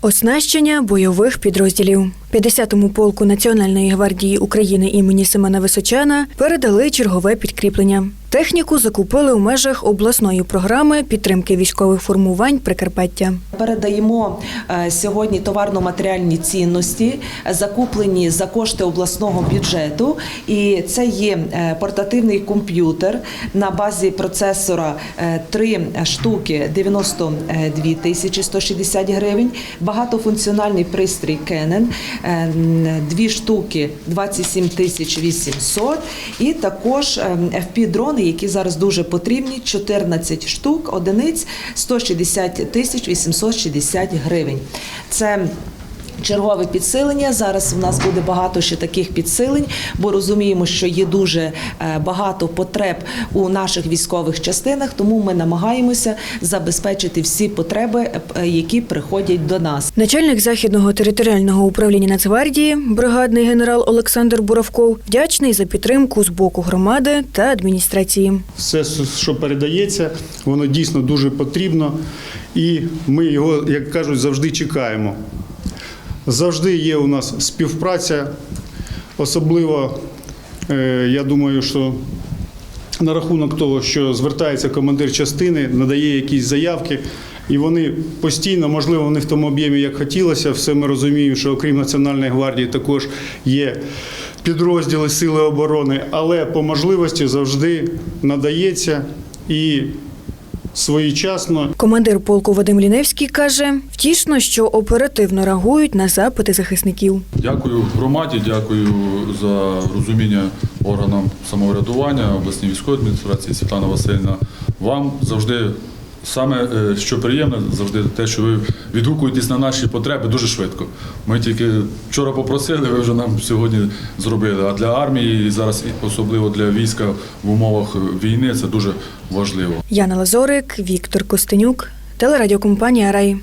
Оснащення бойових підрозділів 50-му полку Національної гвардії України імені Семена Височана передали чергове підкріплення. Техніку закупили у межах обласної програми підтримки військових формувань Прикарпаття. Передаємо е, сьогодні товарно-матеріальні цінності, закуплені за кошти обласного бюджету. І це є е, портативний комп'ютер на базі процесора е, 3 штуки 92 тисячі 160 гривень, багатофункціональний пристрій е, дві штуки 27 тисяч 800 і також FP-дрони, які зараз дуже потрібні, 14 штук, одиниць 160 тисяч 860 гривень. Це Чергове підсилення. Зараз у нас буде багато ще таких підсилень, бо розуміємо, що є дуже е, багато потреб у наших військових частинах, тому ми намагаємося забезпечити всі потреби, е, які приходять до нас. Начальник західного територіального управління Нацгвардії, бригадний генерал Олександр Буравков, вдячний за підтримку з боку громади та адміністрації. Все, що передається, воно дійсно дуже потрібно, і ми його, як кажуть, завжди чекаємо. Завжди є у нас співпраця, особливо, е, я думаю, що на рахунок того, що звертається командир частини, надає якісь заявки, і вони постійно, можливо, не в тому об'ємі, як хотілося. Все ми розуміємо, що окрім Національної гвардії також є підрозділи Сили оборони, але по можливості завжди надається. І своєчасно Командир полку Вадим Ліневський каже, втішно, що оперативно реагують на запити захисників. Дякую громаді, дякую за розуміння органам самоврядування, обласній військової адміністрації Світлана Васильівна. Вам завжди саме е, що приємне, завжди те, що ви відгукуєтесь на наші потреби дуже швидко. Ми тільки вчора попросили, ви вже нам сьогодні зробили. А для армії і зараз особливо для війська в умовах війни це дуже важливо. Яна Лазорик, Віктор Костенюк, телерадіокомпанія Рай.